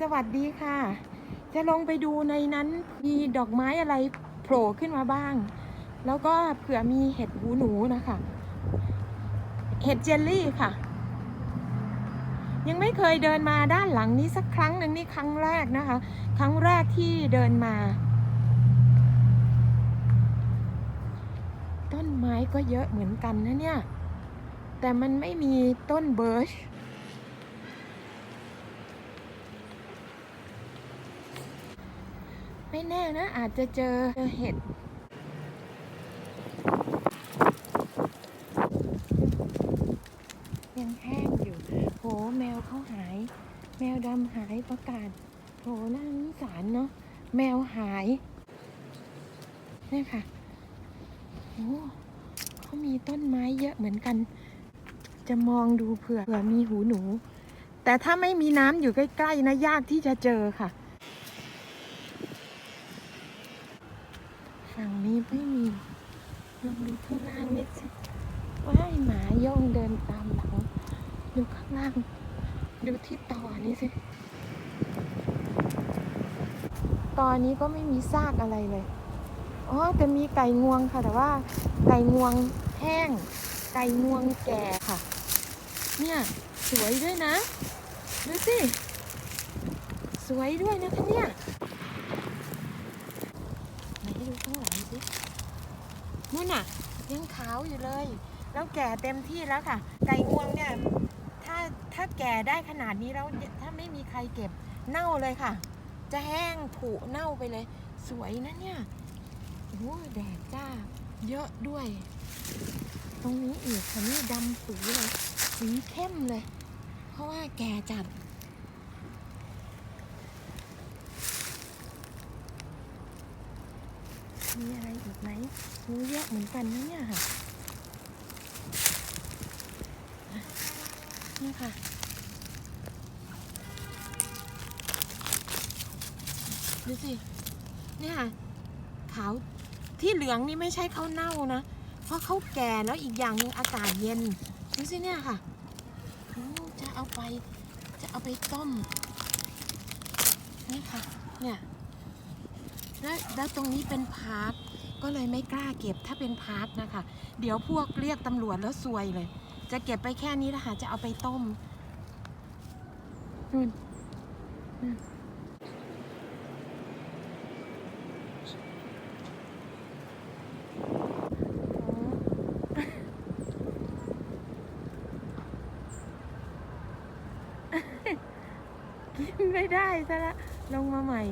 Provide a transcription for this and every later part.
สวัสดีค่ะ จะลงไปดูในนั้นมีดอกไม้อะไรโผล่ขึ้นมาบ้าง แล้วก็เผื่อมีเห็ดหูหนูนะคะ เห็ดเจลลี่ค่ะ ยังไม่เคยเดินมาด้านหลังนี้สักครั้งหนึ่งนี่ครั้งแรกนะคะ ครั้งแรกที่เดินมา ต้นไม้ก็เยอะเหมือนกันนะเนี่ย แต่มันไม่มีต้นเบิร์ช ไม่แน่นะ อาจจะเจอเห็ดยังแห้งอยู่ โหแมวเขาหาย แมวดำหายประกาศโหน่าสงสารเนาะแมวหายเนี่ยค่ะโอ้เขามีต้นไม้เยอะเหมือนกัน จะมองดูเผื่อเผื่อมีหูหนู แต่ถ้าไม่มีน้ำอยู่ใกล้ ๆ นะ ยากที่จะเจอค่ะ ฝั่งนี้ ไม่มีลองดูข้างล่างนิดสิว่ายหมาย่องเดินตามหลังดูข้างล่าง ดูที่ต่อนี้สิตอนนี้ก็ไม่มีซากอะไรเลยอ๋อแต่มีไก่งวงค่ะ แต่ว่าไก่งวงแห้ง ไก่งวงแก่ค่ะ เนี่ยสวยด้วยนะ ดูสิ สวยด้วยนะคะเนี่ยไหนดูข้างหลังสิ นู่นน่ะยังขาวอยู่เลย แล้วแก่เต็มที่แล้วค่ะ ไก่งวงเนี่ยถ้าถ้าแก่ได้ขนาดนี้แล้วถ้าไม่มีใครเก็บเน่าเลยค่ะ จะแห้งผุเน่าไปเลย สวยนะเนี่ยโอ้แดดจ้า เยอะด้วย ตรงนี้อีกค่ะนี่ดำสีเลยสีเข้มเลย เพราะว่าแก่จัด มีอะไรอีกไหมมีเยอะเหมือนกันนะเนี่ยค่ะนี่ค่ะดูสิเนี่ยค่ะขาวที่เหลืองนี่ไม่ใช่เขาวเน่านะ เพราะเขาแก่แล้วอีกอย่างหนึงอากาศเย็นดูสิเนี่ยค่ะจะเอาไปจะเอาไปต้มนี่ค่ะเนี่ย แล้วแล้วตรงนี้เป็นพาร์คก็เลยไม่กล้าเก็บถ้าเป็นพาร์คนะคะ เดี๋ยวพวกเรียกตำรวจแล้วซวยเลย จะเก็บไปแค่นี้นะคะจะเอาไปต้มนู่นนู่นกินไม่ได้ซะละลงมาใหม่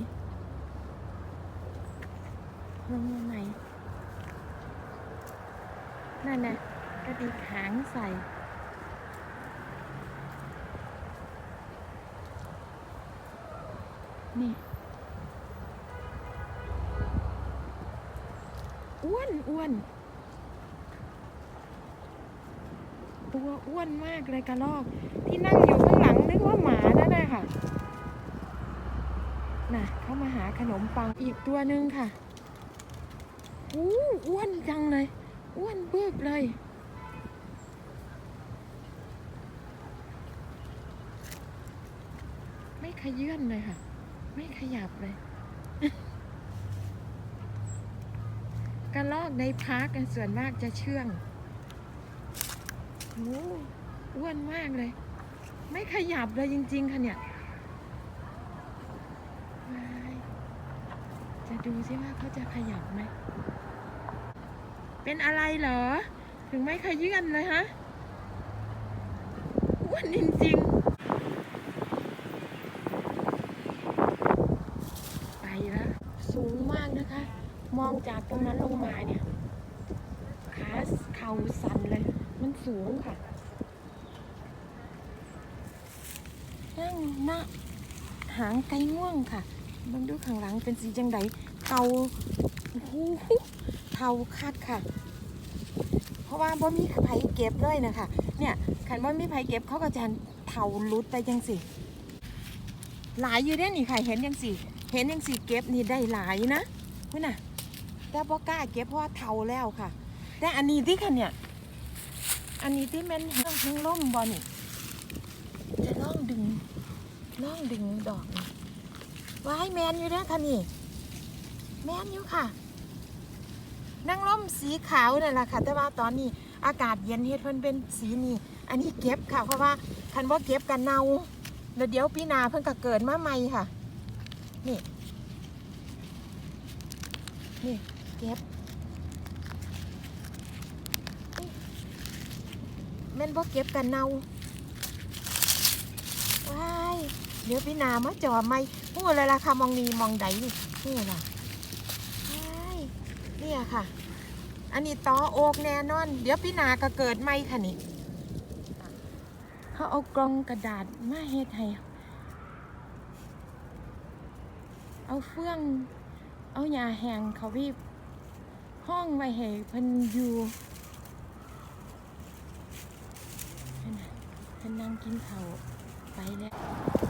ลงมาใหม่นั่นนะกระดิกหางใส่ นี่อ้วนอ้วนตัวอ้วนมากเลยกระรอก ที่นั่งอยู่ข้างหลังนึกว่าหมานั่นน่ะค่ะ น่ะเข้ามาหาขนมปังอีกตัวหนึ่งค่ะ อู้อ้วนจังเลย อ้วนเบิกเลย ไม่ขยื่นเลยค่ะ ไม่ขยับเลยกระลอกในพาร์คกันส่วนมากจะเชื่องโอ้อ้วนมากเลย ไม่ขยับเลยจริง ๆ ค่ะเนี่ยว้ายจะ ดูซิว่าเขาจะขยับไหม เป็นอะไรเหรอ ถึงไม่ขยื่นเลยฮะอ้วนจริงๆ ไปแล้ว สูงมากนะคะ มองจากตรงนั้นลงมาเนี่ย ขาเข่าสั่นเลย มันสูงค่ะ นั่งหน้าหางไก่ง่วงค่ะ บังดูข้างหลังเป็นสีจังไดเกาโอ้โหเทาคัดค่ะ เพราะว่าบ่มีไผเก็บเลยนะคะเนี่ยขันบ่มีไผเก็บเขาก็จะเทาลุดไปจังสิหลายอยู่เด้นี่ค่ะเห็นยังสิเห็นยังสิเก็บนี่ได้หลายนะคุณน่ะ แต่บ่กล้าเก็บเพราะว่าเทาแล้วค่ะ แต่อันนี้ที่ค่ะเนี่ยอันนี้ที่มันทั้งล่มบอนี่จะลองดึงดน้องดึงดอกนี่ ว้ายแมนอยู่เด้อค่ะนี่ แมนอยู่ค่ะนางร่มสีขาวนั่นแหละค่ะ แต่ว่าตอนนี้อากาศเย็นเฮ็ดเพิ่นเป็นสีนี้ อันนี้เก็บค่ะ เพราะว่าคันว่าเก็บกันเนาแล้วเดี๋ยวปีนาเพิ่นก็เกิดมาใหม่ค่ะ นี่ นี่เก็บแม่นบ่เก็บกันเนาว้าย เดี๋ยวปีหนามาจ่อไม่พูดเลยล่ะค่ะมองนีมองใดนี่นี่ล่ะว้ายเนี่ยค่ะ อันนี้ต่อโอกแน่นอน เดี๋ยวปีหนาก็เกิดไม่ค่ะนี่เขาเอากล่องกระดาษมาเฮ็ดให้เอาเฟื่อง เอายาแห้งเขาวิบห้องไว้ให้เพิ่นอยู่เพิ่นนั่งกินข้าไปแล้ว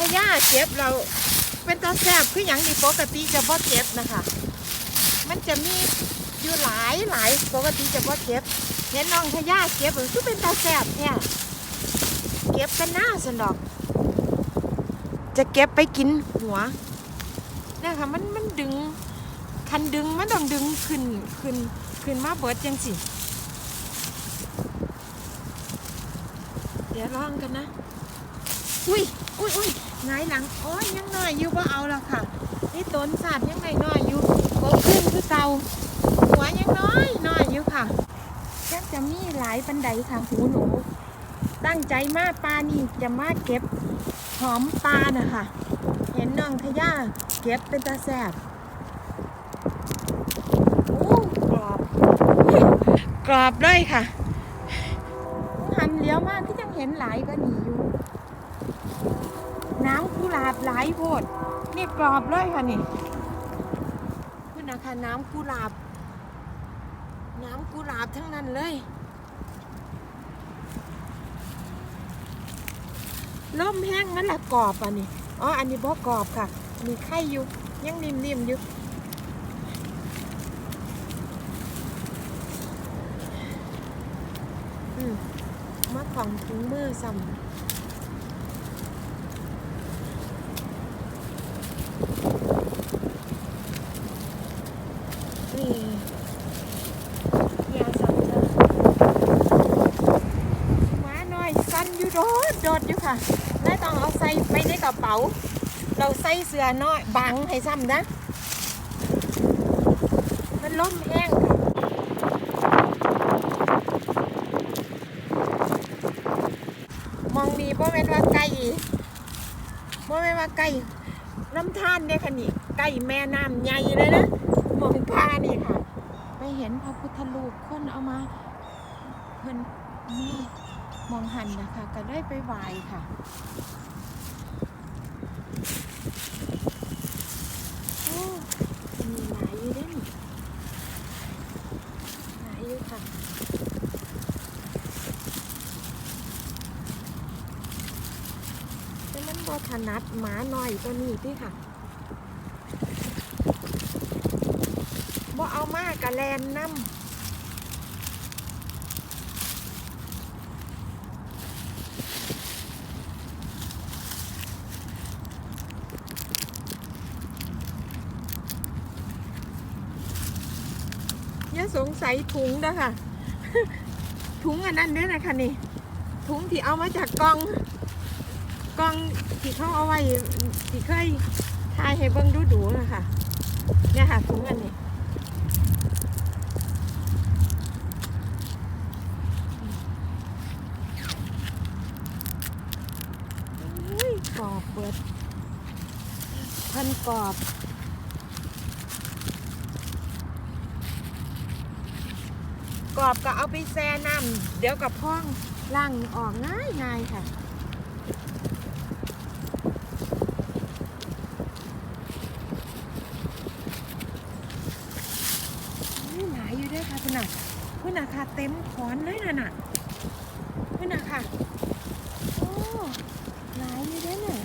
ห็นน้องขย่าเจ็บเราเป็นตาแสบคืออย่างที่ปกติจะบ่เจ็บนะคะ มันจะมีอยู่หลายหลายปกติจะบ่เก็บเห็นน้องพญาเก็บมันคือเป็นตาแสบเนี่ยเก็บกันหน้าสนดอก จะเก็บไปกินหัวเนี่ยค่ะมันมันดึงคันดึงมันต้องดึงขึ้นขึ้นขึ้นมาเบิดจังสิเดี๋ยวลองกันนะ อุ้ยอุ้ยอุ้ย หงายหลังโอ้ยยังน้อยอยู่ว่าเอาละค่ะนี่ต้นสาดยังไงน้อยอยู่โบขึ้นคือเตาหัวยังน้อยน้อยอยู่ค่ะแค่จะมีหลายปันไดค่ะหูหนูตั้งใจมาปลานี่จะมาเก็บหอมปลานะคะ เห็นน้องทย่าเก็บเป็นตาแสบโอ้กรอบ กรอบเลยค่ะหันเลี้ยวมากที่ยังเห็นหลายก็หนีอยู่ น้ำกุหลาบหลายโพดนี่กรอบเลยค่ะนี่คุณนะคะน้ำกุหลาบ น้ำกุหลาบทั้งนั้นเลยล่มแห้งมันแหละกรอบอะนี่อ๋ออันนี้บ่กรอบค่ะ มีไข่อยู่ยังนิ่มๆอยู่อืมมาของถุงมือซ้ำ นี่ยาสัมเธอหมาน้อยสั้นอยู่โดดโดดอยู่ ค่ะแล้ต้องเอาใส่ไปในกระเป๋า เราใส่เสื้อน้อยบังให้ซ้ำนะ มันล้มแห้งค่ะมองดีเพราะเป็นว่าไก่เพราะเป็นว่าไก่น้ำท่านเนี่ยค่ะนี่ไก่แม่น้ำใหญ่เลยนะมองพานี่ค่ะ ไปเห็นพระพุทธรูปคนเอามาเพิ่นนี่ มองหันนะคะก็ได้ไปไหวค่ะโอ้มีหลายอยู่เด้นี่หลายอยู่ค่ะแต่มันบ่ถนัดหมาหน่อยตัวนี้พี่ค่ะบ่เอามากกะแลนน้ำ อย่าสงสัยถุงนะถุงอันนั้นเนี่ยนะคะนี่ ถุงที่เอามาจากกองกองที่เขาเอาไว้ที่เคยถ่ายให้เบิ่งดูดูนะคะเนี่ยค่ะถุงอันนี้อุ้ยกรอบเปิดพันกรอบ กรอบก็เอาไปแช่น้ำเดี๋ยวกับพ่องล่างออกง่ายง่ายค่ะ นี่หลายอยู่ด้วยค่ะคุณน่ะคุณน่ะค่ะเต็มขอนเลยน่ะน่ะคุณน่ะค่ะ โอ้หลายอยู่ด้วยน่ะ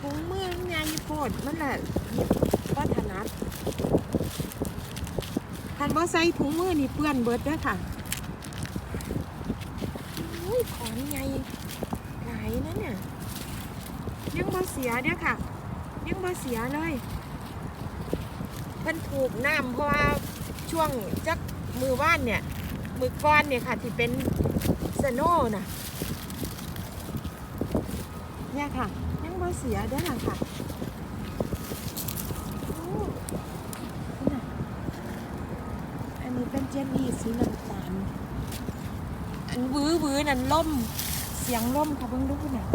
ถุงมือมันใหญ่โพดมันแหละ คันว่าใส่ถุงมือนี่เปื้อนเบิดเด้วยค่ะอุ้ยขอนใหญ่หลายนะเนี่ยยังบ่เสียเด้อค่ะ ยังบ่เสียเลยมันถูกน้ำเพราะว่าช่วงจักมือว่านเนี่ย มือก้อนเนี่ยค่ะที่เป็นสโน่น่ะเนี่ยค่ะ ยังบ่เสียเด้อล่ะค่ะโอ้นี่น่ะอันนี้เป็นเจลลี่ สีน้ำตาลอันวื้อวื้อนั่นล่ม เสียงล่มค่ะเบิ่งดูน่ะ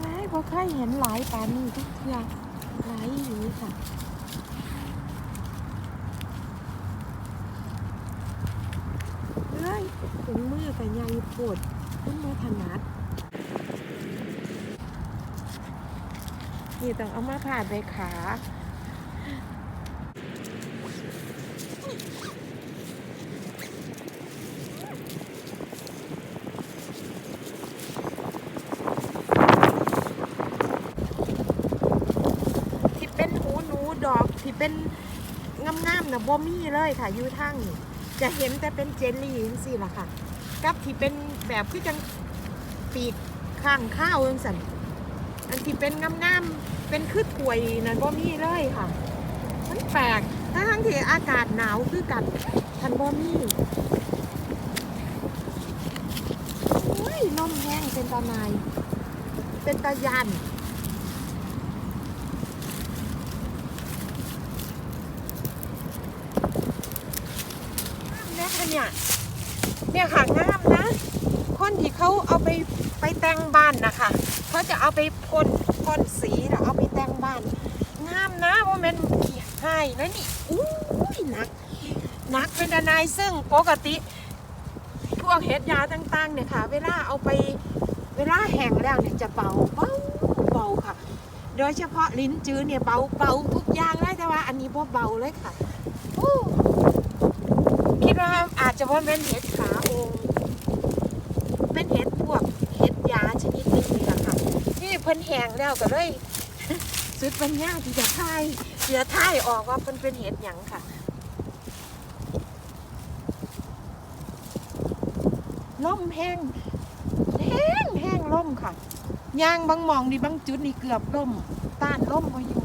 หลายบ่เคยเห็นหลายปานนี้ทุกเทื่อหลายอีหลีค่ะเอ้ยถุงมือกับใหญ่โพดคุณมาถนัดนี่ต้องเอามาผ่าดไปขา ที่เป็นหูหนูดอกที่ เป็นงามๆนะบ่มีเลยค่ะอยู่ทางจะเห็นแต่เป็นเจลลี่จังซี่ล่ะค่ะ กับที่เป็นแบบคือจังปีกข้างข้าวจังซั่นอันที่เป็นงามๆเป็นคือถวยนั่นบ่มีเลยค่ะมันแปลกทั้งที่อากาศหนาวคือกันทันบ่มีโอ้ยลมแห้งเป็นตาหนเป็นตายัน เนี่ย เนี่ยค่ะงามนะ คนที่เขาเอาไปไปแต่งบ้านนะคะเขาจะเอาไปพ่นพ่นสีแล้วเอาไปแต่งบ้าน งามนะว่ามันขี้ให้นะนี่อู้ยหนักหนักเป็นอนายซึ่งปกติ พวกเห็ดยาต่างๆเนี่ยค่ะ เวลาเอาไปเวลาแห้งแล้วเนี่ยจะเบาเบาเบาค่ะ โดยเฉพาะลิ้นจือเนี่ยเบาเบาทุกอย่างเลยแต่ว่า อันนี้บ่เบาเลยค่ะอู้ จะว่าเป็นเห็ดขาองค์เป็นเห็ดพวกเห็ดยาชนิดนึงนี่แหละค่ะนี่เพิ่นแหงแล้วก็เลยสุดปัญญาที่จะทายเสียทายออกว่าเพิ่นเป็นเห็ดหยังค่ะล่มแห้งแห้งแห้งล่มค่ะยางบางมองนี่บางจุดนี่เกือบล่มต้านล่มมาอยู่